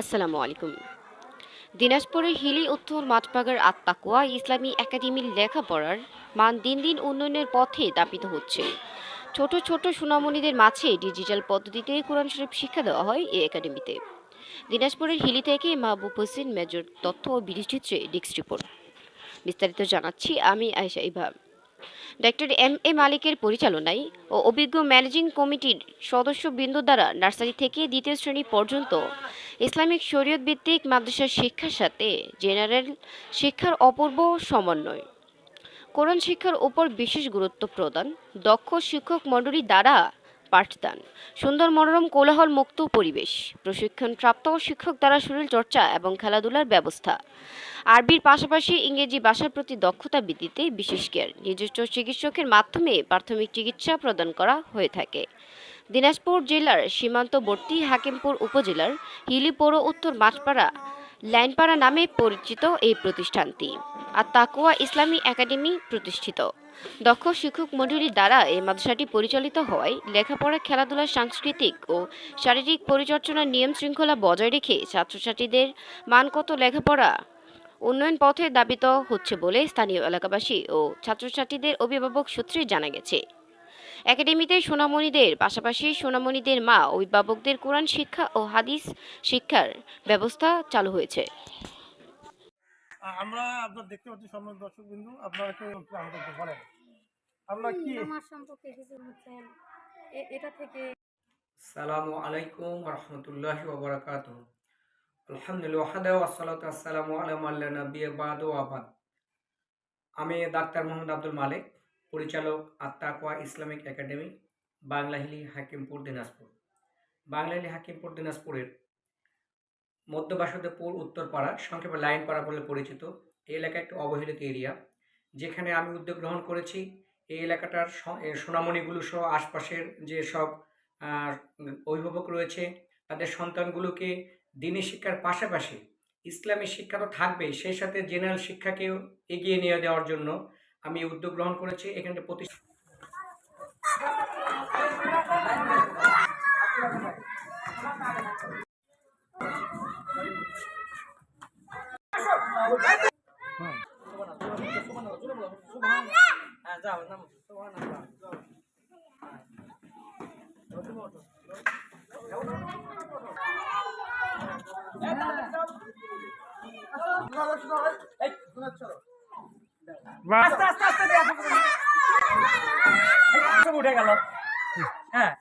আসসালামু আলাইকুম। দিনাজপুরের হিলি উত্তর মাঠবাগার আত্মাকুয়া ইসলামী একাডেমির লেখাপড়ার মান দিন দিন উন্নয়নের পথে দাপিত হচ্ছে। ছোট ছোট সুনামণিদের মাঝে ডিজিটাল পদ্ধতিতে কোরআন শরীফ শিক্ষা দেওয়া হয় এই একাডেমিতে। দিনাজপুরের হিলি থেকে মাহবুব হোসেন, মেজর তথ্য ও বিধিচিত্রে ডিস্ক রিপোর্ট। বিস্তারিত জানাচ্ছি আমি Ayesha Eva doctor M A মালিকের পরিচালনায় ও অভিজ্ঞ ম্যানেজিং কমিটির সদস্য বিন্দু দ্বারা নার্সারি থেকে দ্বিতীয় শ্রেণি পর্যন্ত ইসলামিক শরীয়ত ভিত্তিক মাদ্রাসার শিক্ষার সাথে জেনারেল শিক্ষার অপূর্ব সমন্বয়। কোরআন শিক্ষার উপর বিশেষ গুরুত্ব প্রদান। দক্ষ শিক্ষক মণ্ডলী দ্বারা পাঠদান। সুন্দর মনোরম, কোলাহল মুক্ত পরিবেশ। প্রশিক্ষণ প্রশিক্ষণপ্রাপ্ত শিক্ষক দ্বারা শরীর চর্চা এবং খেলাধুলার ব্যবস্থা। আরবির পাশাপাশি ইংরেজি ভাষার প্রতি দক্ষতা বৃদ্ধিতে বিশেষ কেয়ার নিজস্ব চিকিৎসকের মাধ্যমে প্রাথমিক চিকিৎসা প্রদান করা হয়ে থাকে। দিনাজপুর জেলার সীমান্তবর্তী হাকিমপুর উপজেলার হিলি উত্তর মাঠপাড়া, লাইনপাড়া নামে পরিচিত এই প্রতিষ্ঠানটি। আর তাকুয়া ইসলামী একাডেমি প্রতিষ্ঠিত। দক্ষ শিক্ষক মণ্ডলীর দ্বারা এই মাদ্রাসাটি পরিচালিত হওয়ায় লেখাপড়া, খেলাধুলা, সাংস্কৃতিক ও শারীরিক পরিচর্যার নিয়ম শৃঙ্খলা বজায় রেখে ছাত্রছাত্রীদের মানগত লেখাপড়া উন্নয়ন পথে দাবিত হচ্ছে বলে স্থানীয় এলাকাবাসী ও ছাত্রছাত্রীদের অভিভাবক সূত্রে জানা গেছে। একাডেমিতে সোনামণিদের পাশাপাশি সোনামণিদের মা, অভিভাবকদের কোরআন শিক্ষা ও হাদিস শিক্ষার ব্যবস্থা চালু হয়েছে। আমরা আপনার দেখতে পাচ্ছি সম্মান দর্শক বিন্দু আপনারা কেউ একটু আমাদেরকে বলেন। আমরা কি নামাজ সম্পর্কে কিছু বলছেন। এটা থেকে সালামু আলাইকুম রহমতুল্লাহ ওবরাকাত আলহামদুলিল্লাহ ওয়াসালাত আসসালামু আলাম আল্লাহ নবী বাদ ও আবাদ আমি ডাক্তার মোহাম্মদ আব্দুল মালিক পরিচালক আত্মাকোয়া ইসলামিক একাডেমি বাংলাহিলি হাকিমপুর দিনাজপুর। বাংলাহিলি হাকিমপুর দিনাজপুরের মধ্য বাসুদেবপুর উত্তরপাড়া সংক্ষেপে লাইনপাড়া বলে পরিচিত। এই এলাকা একটি অবহেলিত এরিয়া যেখানে আমি উদ্যোগ গ্রহণ করেছি। এই এলাকাটার সোনামণিগুলো সহ আশপাশের যে সব অভিভাবক রয়েছে, তাদের সন্তানগুলোকে দিনী শিক্ষার পাশাপাশি ইসলামী শিক্ষা তো থাকবেই, সেই সাথে জেনারেল শিক্ষাকেও এগিয়ে নিয়ে দেওয়ার জন্য আমি উদ্যোগ গ্রহণ করেছি। এখানে প্রতি বা- উঠে গেল হ্যাঁ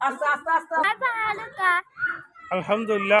আস্তে আস্তে আস্তে আলহামদুলিল্লাহ